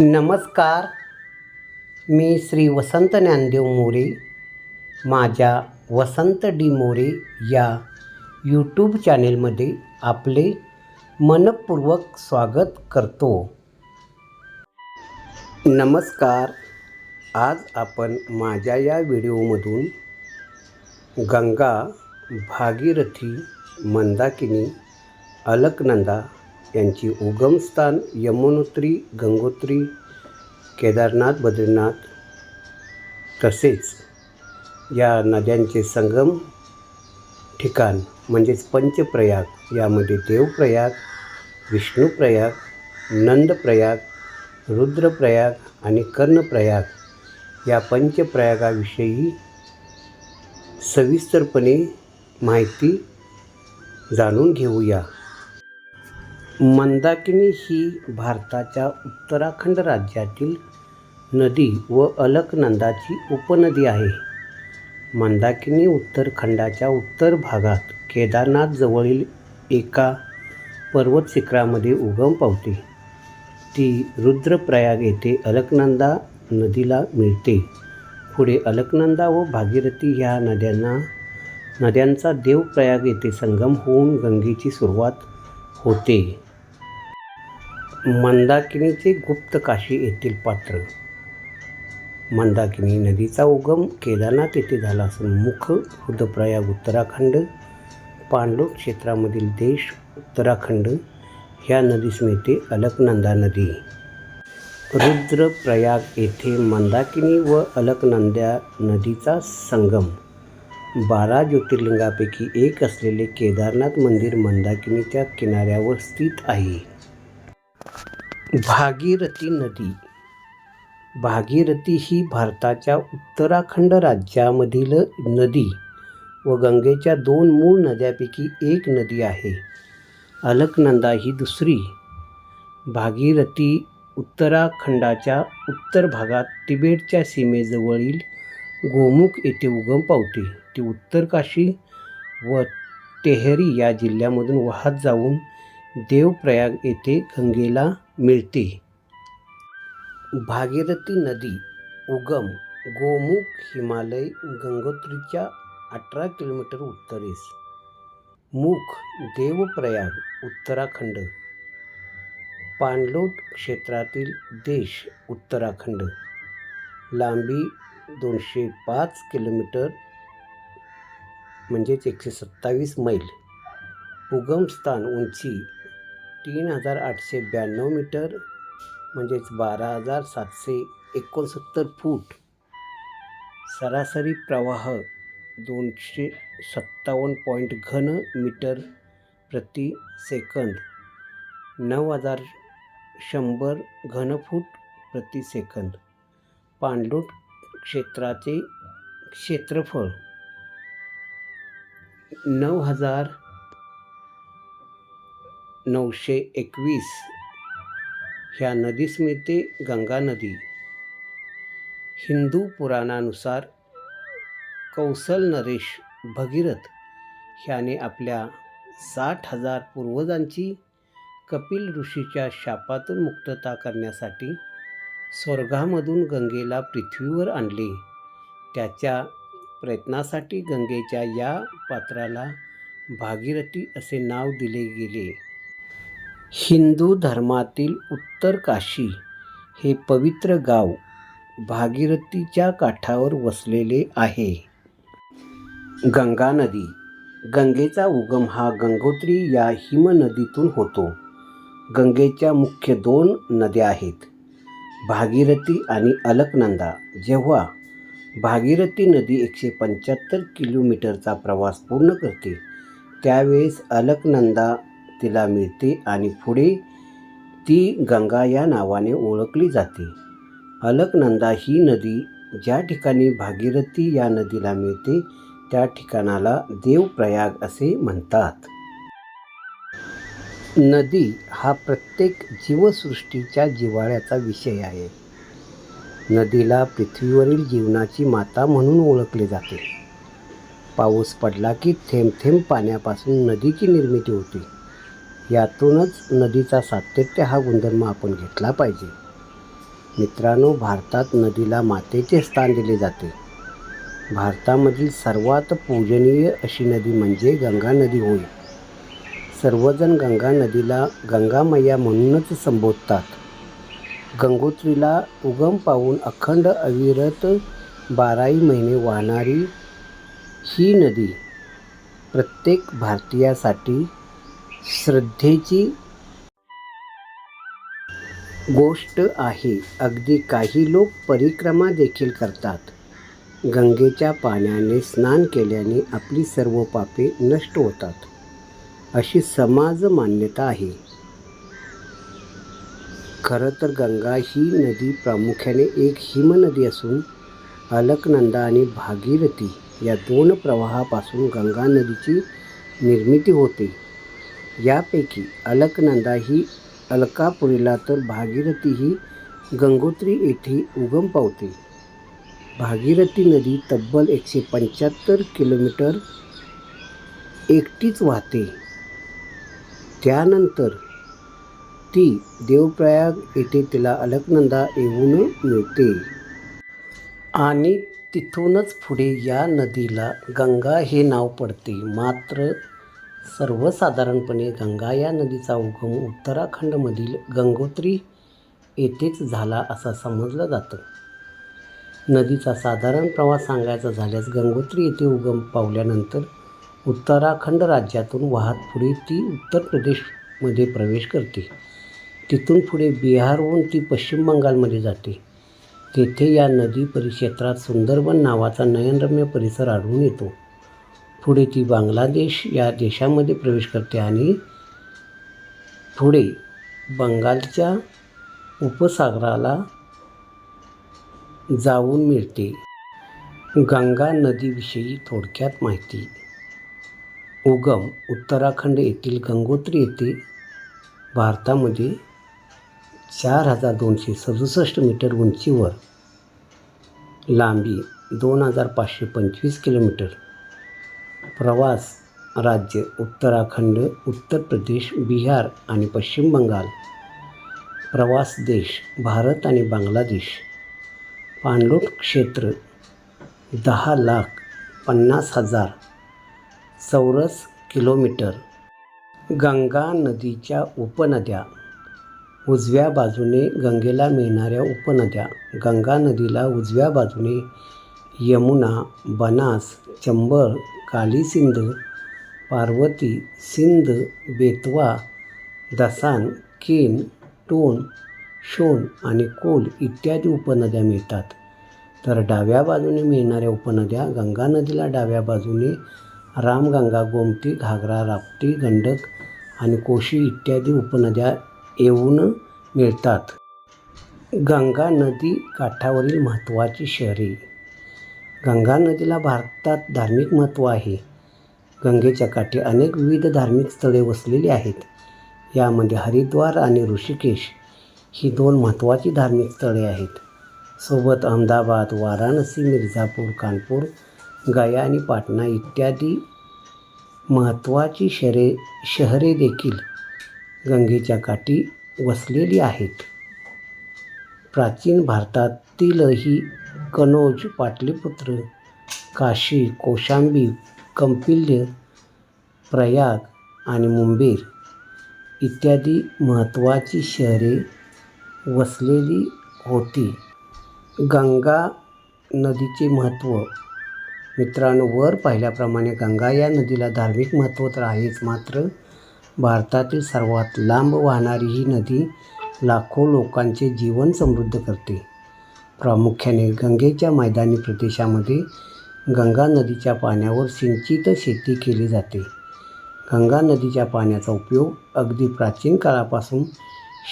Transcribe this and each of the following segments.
नमस्कार. मी श्री वसंत ज्ञानदेव मोरे माझ्या वसंत डी मोरे या यूट्यूब चॅनेलमध्ये आपले मनपूर्वक स्वागत करतो. नमस्कार. आज आपण माझ्या या व्हिडिओमधून गंगा भागीरथी मंदाकिनी अलकनंदा यांची उगमस्थान यमुनोत्री गंगोत्री केदारनाथ बद्रीनाथ तसेच या नद्यांचे संगम ठिकाण म्हणजेच पंचप्रयाग यामध्ये देवप्रयाग विष्णुप्रयाग नंदप्रयाग रुद्रप्रयाग आणि कर्णप्रयाग या पंचप्रयागाविषयी सविस्तरपणे माहिती जाणून घेऊया. मंदाकिनी ही भारताच्या उत्तराखंड राज्यातील नदी व अलकनंदाची उपनदी आहे. मंदाकिनी उत्तराखंडाच्या उत्तर भागात केदारनाथजवळील एका पर्वत शिखरामध्ये उगम पावते. ती रुद्रप्रयाग येथे अलकनंदा नदीला मिळते. पुढे अलकनंदा व भागीरथी ह्या नद्यांना नद्यांचा देवप्रयाग येथे संगम होऊन गंगेची सुरुवात होते. मंदाकिनीचे गुप्त काशी येथील पात्र. मंदाकिनी नदीचा उगम केदारनाथ येथे झाला असून मुख रुद्रप्रयाग उत्तराखंड पांडव क्षेत्रामधील देश उत्तराखंड ह्या नदीस मिळते अलकनंदा नदी. रुद्रप्रयाग येथे मंदाकिनी व अलकनंदा नदीचा संगम. बारा ज्योतिर्लिंगापैकी एक असलेले केदारनाथ मंदिर मंदाकिनीच्या किनाऱ्यावर स्थित आहे. भागीरथी नदी. भागीरथी ही भारताच्या उत्तराखंड राज्यामधील नदी व गंगेच्या दोन मूळ नद्यापैकी एक नदी आहे. अलकनंदा ही दुसरी. भागीरथी उत्तराखंडाच्या उत्तर भागात तिबेटच्या सीमेजवळील गोमुख येथे उगम पावते. ती उत्तरकाशी व टेहरी या जिल्ह्यामधून वाहत जाऊन देवप्रयाग येथे गंगेला मिळते. भागीरथी नदी उगम गोमुख हिमालय गंगोत्रीच्या अठरा किलोमीटर उत्तरेस. मुख देवप्रयाग उत्तराखंड. पाणलोट क्षेत्रातील देश उत्तराखंड. लांबी दोनशे पाच किलोमीटर म्हणजेच एकशे सत्तावीस मैल. उगमस्थान उंची तीन हजार आठशे ब्याण्णव मीटर म्हणजेच बारा हजार सातशे एकोणसत्तर फूट. सरासरी प्रवाह दोनशे सत्तावन्न पॉईंट घन मीटर प्रति सेकंद. नऊ हजार शंभर घनफूट प्रति सेकंद. पाणलोट क्षेत्राचे क्षेत्रफळ नऊ हजार नऊशे एकवीस ह्या नदीस मिळते गंगा नदी हिंदू पुराणानुसार कौसल नरेश भगीरथ ह्याने आपल्या साठ हजार पूर्वजांची कपिल ऋषीच्या शापातून मुक्तता करण्यासाठी स्वर्गामधून गंगेला पृथ्वीवर आणले. त्याच्या प्रयत्नासाठी गंगेच्या या पात्राला भागीरथी असे नाव दिले गेले. हिंदू धर्मातील उत्तर काशी हे पवित्र गाव भागीरथीच्या काठावर वसलेले आहे. गंगा नदी गंगेचा उगम हा गंगोत्री या हिमनदीतून होतो. गंगेच्या मुख्य दोन नद्या आहेत. भागीरथी आणि अलकनंदा. जेव्हा भागीरथी नदी एकशे पंच्याहत्तर किलोमीटरचा प्रवास पूर्ण करते त्यावेळेस अलकनंदा तिला मिळते आणि पुढे ती गंगा या नावाने ओळखली जाते. अलकनंदा ही नदी ज्या ठिकाणी भागीरथी या नदीला मिळते त्या ठिकाणाला देवप्रयाग असे म्हणतात. नदी हा प्रत्येक जीवसृष्टीच्या जिव्हाळ्याचा विषय आहे. नदीला पृथ्वीवरील जीवनाची माता म्हणून ओळखले जाते. पाऊस पडला की थेंब थेंब पाण्यापासून नदीची निर्मिती होते. यातूनच नदीचा सातत्य हा गुणधर्म आपण घेतला पाहिजे. मित्रांनो भारतात नदीला मातेचे स्थान दिले जाते. भारतामधील सर्वात पूजनीय अशी नदी म्हणजे गंगा नदी होय. सर्वजण गंगा नदीला गंगामय्या म्हणूनच संबोधतात. गंगोत्रीला उगम पावून अखंड अविरत बाराही महिने वाहणारी ही नदी प्रत्येक भारतीयासाठी श्रद्धेची गोष्ट आहे. अगदी काही लोक परिक्रमा देखील करतात. गंगेच्या पाण्याने स्नान केल्याने आपली सर्व पापे नष्ट होतात. अशी समाज मान्यता आहे. खरं तर गंगा ही नदी प्रामुख्याने एक हिमनदी असून अलकनंदा आणि भागीरथी या दोन प्रवाहापासून गंगा नदीची निर्मिती होते. यापैकी अलकनंदा ही अलकापुरीला तर भागीरथी ही गंगोत्री येथे उगम पावते. भागीरथी नदी तब्बल एकशे पंच्याहत्तर किलोमीटर एकटीच वाहते. त्यानंतर ती देवप्रयाग येथे तिला अलकनंदा येऊन मिळते. आणि तिथूनच पुढे या नदीला गंगा हे नाव पडते. मात्र सर्वसाधारणपणे गंगा या नदीचा उगम उत्तराखंडमधील गंगोत्री येथेच झाला असं समजलं जातं. नदीचा साधारण प्रवास सांगायचा झाल्यास गंगोत्री येथे उगम पावल्यानंतर उत्तराखंड राज्यातून वाहत पुढे ती उत्तर प्रदेशमध्ये प्रवेश करते. तिथून पुढे बिहारहून ती पश्चिम बंगालमध्ये जाते. तेथे या नदी परिक्षेत्रात सुंदरबन नावाचा नयनरम्य परिसर आढळून येतो. पुढे ती बांगलादेश या देशामध्ये प्रवेश करते आणि पुढे बंगालच्या उपसागराला जाऊन मिळते. गंगा नदीविषयी थोडक्यात माहिती उगम उत्तराखंड येथील गंगोत्री येथे भारतामध्ये चार हजार दोनशे सदुसष्ट मीटर उंचीवर लांबी दोन हजार पाचशे पंचवीस किलोमीटर प्रवास राज्य उत्तराखंड उत्तर प्रदेश बिहार आणि पश्चिम बंगाल प्रवास देश भारत आणि बांगलादेश पाणलोट क्षेत्र दहा लाख पन्नास हजार चौरस किलोमीटर. गंगा नदीच्या उपनद्या. उजव्या बाजूने गंगेला मिळणाऱ्या उपनद्या. गंगा नदीला उजव्या बाजूने यमुना बनास चंबळ कालीसिंध पार्वती सिंध बेतवा दसान केन टोन शोन आणि कोल इत्यादी उपनद्या मिळतात. तर डाव्या बाजूने मिळणाऱ्या उपनद्या गंगा नदीला डाव्या बाजूने रामगंगा गोमती घागरा राप्ती गंडक आणि कोशी इत्यादी उपनद्या येऊन मिळतात. गंगा नदी काठावरील महत्त्वाची शहरे. गंगा नदीला भारतात धार्मिक महत्त्व आहे. गंगेच्या काठी अनेक विविध धार्मिक स्थळे वसलेली आहेत. यामध्ये हरिद्वार आणि ऋषिकेश ही दोन महत्त्वाची धार्मिक स्थळे आहेत. सोबत अहमदाबाद वाराणसी मिर्झापूर कानपूर गया आणि पाटणा इत्यादी महत्त्वाची शहरे शहरे देखील गंगेच्या काठी वसलेली आहेत. प्राचीन भारतातीलही कनोज कनौज पाटलीपुत्र काशी कोशांबी कंपिल्य प्रयाग आणि मुंबेर इत्यादी महत्त्वाची शहरे वसलेली होती. गंगा नदीचे महत्त्व मित्रांनो वर पाहिल्याप्रमाणे गंगा या नदीला धार्मिक महत्त्व तर आहेच मात्र भारतातील सर्वात लांब वाहणारी ही नदी लाखो लोकांचे जीवन समृद्ध करते. प्रामुख्याने गंगेच्या मैदानी प्रदेशामध्ये गंगा नदीच्या पाण्यावर सिंचित शेती केली जाते. गंगा नदीच्या पाण्याचा उपयोग अगदी प्राचीन काळापासून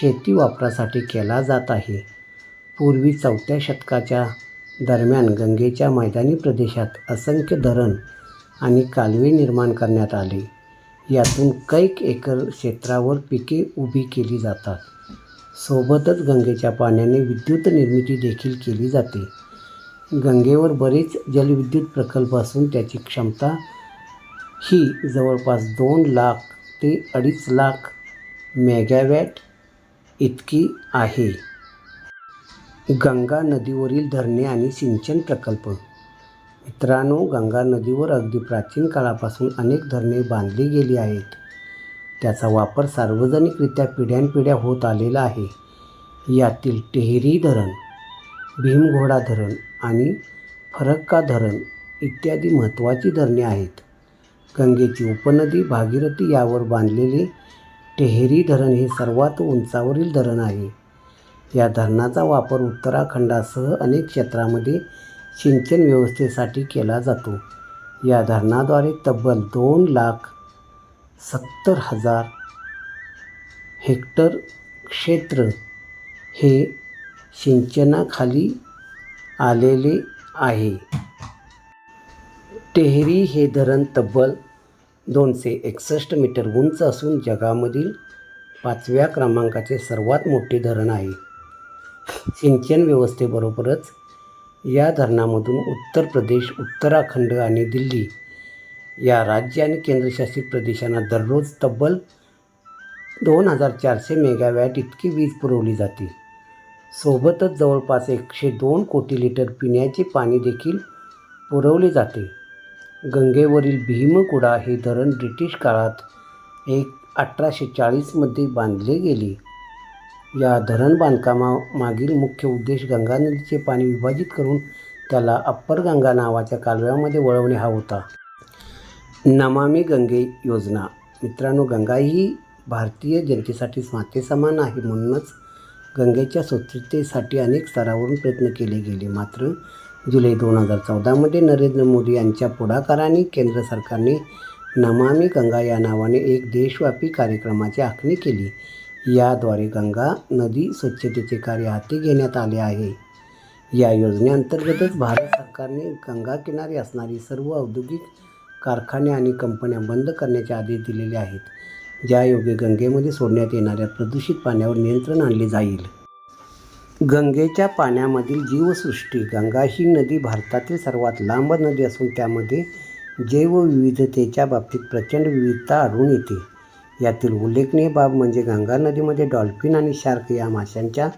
शेती वापरासाठी केला जात आहे. पूर्वी चौथ्या शतकाच्या दरम्यान गंगेच्या मैदानी प्रदेशात असंख्य धरण आणि कालवे निर्माण करण्यात आले. यातून कैक एकर क्षेत्रावर पिके उभी केली जातात. सोबतच गंगेच्या पाण्याने विद्युत निर्मिती देखील केली जाते. गंगेवर बरेच जलविद्युत प्रकल्प असून त्याची क्षमता ही जवळपास दोन लाख ते अडीच लाख मेगॅवॅट इतकी आहे. गंगा नदीवरील धरणे आणि सिंचन प्रकल्प. मित्रांनो गंगा नदीवर अगदी प्राचीन काळापासून अनेक धरणे बांधली गेली आहेत. त्याचा वापर सार्वजनिकरित्या पिढ्यानपिढ्या होत आलेला आहे. यातील टेहरी धरण भीमघोडा धरण आणि फरक्का धरण इत्यादी महत्त्वाची धरणे आहेत. गंगेची उपनदी भागीरथी यावर बांधलेले टेहरी धरण हे सर्वात उंचावरील धरण आहे. या धरणाचा वापर उत्तराखंडासह अनेक क्षेत्रामध्ये सिंचन व्यवस्थेसाठी केला जातो. या धरणाद्वारे तब्बल दोन लाख सत्तर हजार हेक्टर क्षेत्र हे सिंचनाखाली आलेले आहे. टेहरी हे धरण तब्बल दोनशे एकसष्ट मीटर उंच असून जगामधील पाचव्या क्रमांकाचे सर्वात मोठे धरण आहे. सिंचन व्यवस्थेबरोबरच या धरणामधून उत्तर प्रदेश उत्तराखंड आणि दिल्ली या राज्य आणि केंद्रशासित प्रदेशांना दररोज तब्बल दोन हजार चारशे मेगावॅट इतकी वीज पुरवली जाते. सोबतच जवळपास एकशे दोन कोटी लिटर पिण्याचे पाणी देखील पुरवले जाते. गंगेवरील भीमकुडा हे धरण ब्रिटिश काळात एक अठराशे चाळीसमध्ये बांधले गेले. या धरण बांधकामामागील मुख्य उद्देश गंगा नदीचे पाणी विभाजित करून त्याला अप्पर गंगा नावाच्या कालव्यामध्ये वळवणे हा होता. नमामी गंगे योजना. मित्रांनो गंगा ही भारतीय जनतेसाठी मातेसमान आहे म्हणूनच गंगेच्या स्वच्छतेसाठी अनेक स्तरावरून प्रयत्न केले गेले. मात्र जुलै दोन हजार चौदामध्ये नरेंद्र मोदी यांच्या पुढाकाराने केंद्र सरकारने नमामी गंगा या नावाने एक देशव्यापी कार्यक्रमाची आखणी केली. याद्वारे गंगा नदी स्वच्छतेचे कार्य हाती घेण्यात आले आहे. या योजनेअंतर्गतच भारत सरकारने गंगा किनारी असणारी सर्व औद्योगिक कारखाने आणि कंपन्या बंद करण्याचे आदेश दिलेले आहेत. ज्यायोगे गंगेमध्ये सोडण्यात येणाऱ्या प्रदूषित पाण्यावर नियंत्रण आणले जाईल. गंगेच्या पाण्यामधील जीवसृष्टी गंगा ही नदी भारतातील सर्वात लांब नदी असून त्यामध्ये जैवविविधतेच्या बाबतीत प्रचंड विविधता आढळून येते. यातील उल्लेखनीय बाब म्हणजे गंगा नदीमध्ये डॉल्फिन आणि शार्क या माशांच्या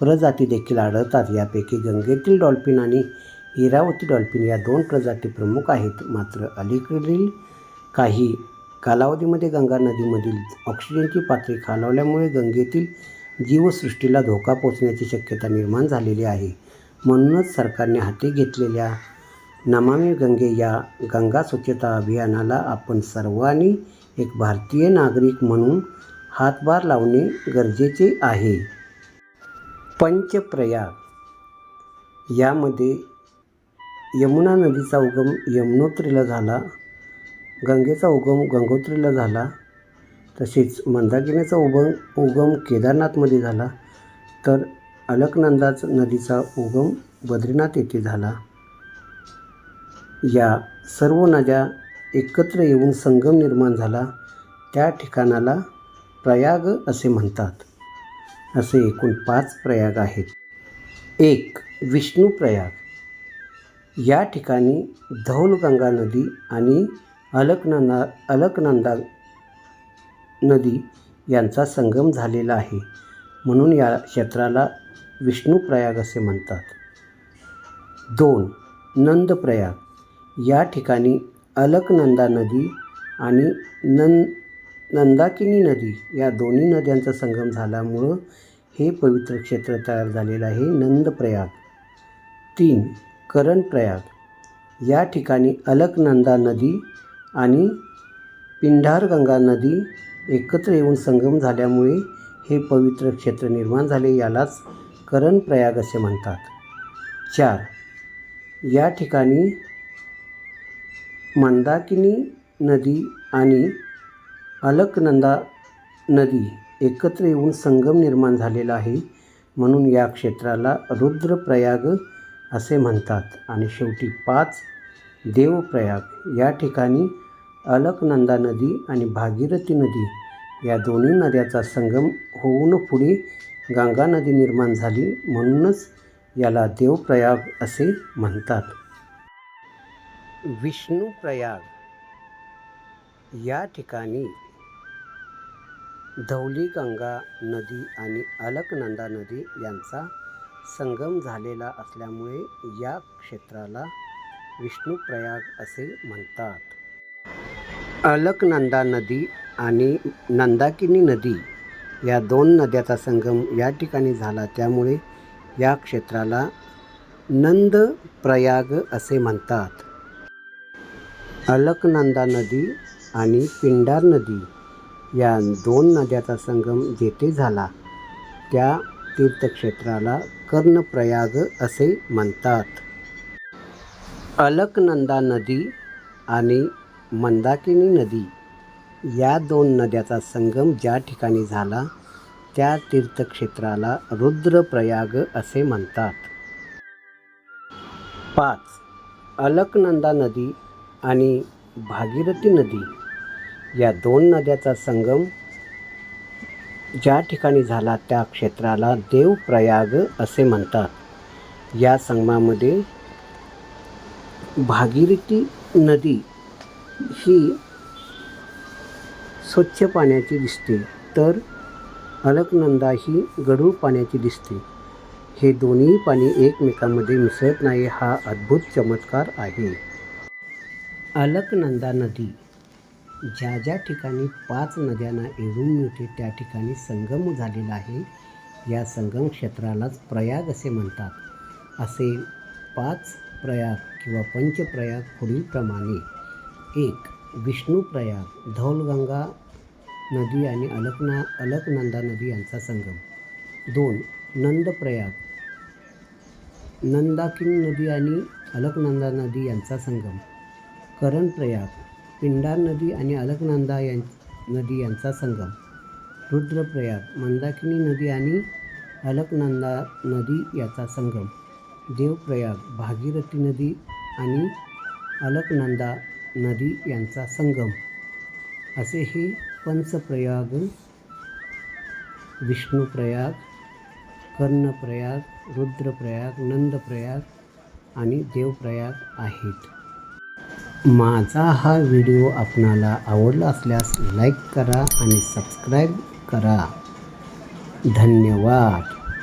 प्रजाती देखील आढळतात. यापैकी गंगेतील डॉल्फिन आणि इरावती डॉल्फिन या दोन प्रजाती प्रमुख आहेत. मात्र अलीकडील काही कालावधीमध्ये गंगा नदीमधील ऑक्सिजनची पातळी खालावल्यामुळे गंगेतील जीवसृष्टीला धोका पोचण्याची शक्यता निर्माण झालेली आहे. म्हणूनच सरकारने हाती घेतलेल्या नमामी गंगे या गंगा स्वच्छता अभियानाला आपण सर्वांनी एक भारतीय नागरिक म्हणून हातभार लावणे गरजेचे आहे. पंचप्रयाग. यामध्ये यमुना नदीचा उगम यमुनोत्रीला झाला गंगेचा उगम गंगोत्रीला झाला तसेच मंदाकिनीचा उगम उगम केदारनाथमध्ये झाला तर अलकनंदाच नदीचा उगम बद्रीनाथ येथे झाला. या सर्व नद्या एकत्र येऊन संगम निर्माण झाला. त्या ठिकाणाला प्रयाग असे म्हणतात. असे एकूण पाच प्रयाग आहेत. एक विष्णू प्रयाग. या ठिकाणी धौलगंगा नदी आणि अलकनंदा अलकनंदा नदी यांचा संगम झालेला आहे. म्हणून या क्षेत्राला विष्णू प्रयाग असे म्हणतात. दोन नंदप्रयाग या ठिकाणी अलकनंदा नदी आणि नं नंदाकिनी नदी या दोन्ही नद्यांचा संगम झाल्यामुळं हे पवित्र क्षेत्र तयार झालेलं आहे. नंदप्रयाग तीन करणप्रयाग या ठिकाणी अलकनंदा नदी आणि पिंढारगंगा नदी एकत्र येऊन संगम झाल्यामुळे हे पवित्र क्षेत्र निर्माण झाले. यालाच करणप्रयाग असे म्हणतात. चार या ठिकाणी मंदाकिनी नदी आणि अलकनंदा नदी एकत्र येऊन संगम निर्माण झालेला आहे म्हणून या क्षेत्राला रुद्रप्रयाग असे म्हणतात. आणि शेवटी पाच देवप्रयाग. या ठिकाणी अलकनंदा नदी आणि भागीरथी नदी या दोन्ही नद्याचा संगम होऊन पुढे गंगा नदी निर्माण झाली म्हणूनच याला देवप्रयाग असे म्हणतात. विष्णुप्रयाग या ठिकाणी धौलीगंगा नदी आणि अलकनंदा नदी यांचा संगम झालेला असल्यामुळे या क्षेत्राला विष्णुप्रयाग असे म्हणतात. अलकनंदा नदी आणि नंदाकिनी नदी या दोन नद्याचा संगम या ठिकाणी झाला. त्यामुळे या क्षेत्राला नंदप्रयाग असे म्हणतात. अलकनंदा नदी आणि पिंडार नदी या दोन नद्याचा संगम जेथे झाला त्या तीर्थक्षेत्राला कर्णप्रयाग असे म्हणतात. अलकनंदा नदी आणि मंदाकिनी नदी या दोन नद्याचा संगम ज्या ठिकाणी झाला त्या तीर्थक्षेत्राला रुद्रप्रयाग असे म्हणतात. पाच. अलकनंदा नदी आणि भागीरथी नदी या दोन नद्याचा संगम ज्या ठिकाणी झाला त्या क्षेत्राला देवप्रयाग असे म्हणतात. या संगमामध्ये भागीरथी नदी ही स्वच्छ पाण्याची दिसते तर अलकनंदा ही गढूळ पाण्याची दिसते. हे दोन्ही पाणी एकमेकांमध्ये मिसळत नाही हा अद्भुत चमत्कार आहे. अलकनंदा नदी. ज्या ज्या ठिकाणी पाच नद्यांना एवून मिळते त्या ठिकाणी संगम झालेला आहे. या संगम क्षेत्रालाच प्रयाग असे म्हणतात. असे पाच प्रयाग किंवा पंचप्रयाग पुढीलप्रमाणे एक विष्णुप्रयाग धौलगंगा नदी आणि अलकना अलकनंदा नदी यांचा संगम. दोन नंदप्रयाग नंदाकिन नदी आणि अलकनंदा नदी यांचा संगम. करणप्रयाग पिंडार नदी आणि अलकनंदा यां नदी यांचा संगम. रुद्रप्रयाग मंदाकिनी नदी आणि अलकनंदा नदी याचा संगम. देवप्रयाग भागीरथी नदी आणि अलकनंदा नदी यांचा संगम. असे हे पंचप्रयाग विष्णुप्रयाग कर्णप्रयाग रुद्रप्रयाग नंदप्रयाग आणि देवप्रयाग आहेत. माझा हा व्हिडिओ आपणाला आवडला असल्यास लाईक करा आणि सबस्क्राईब करा. धन्यवाद.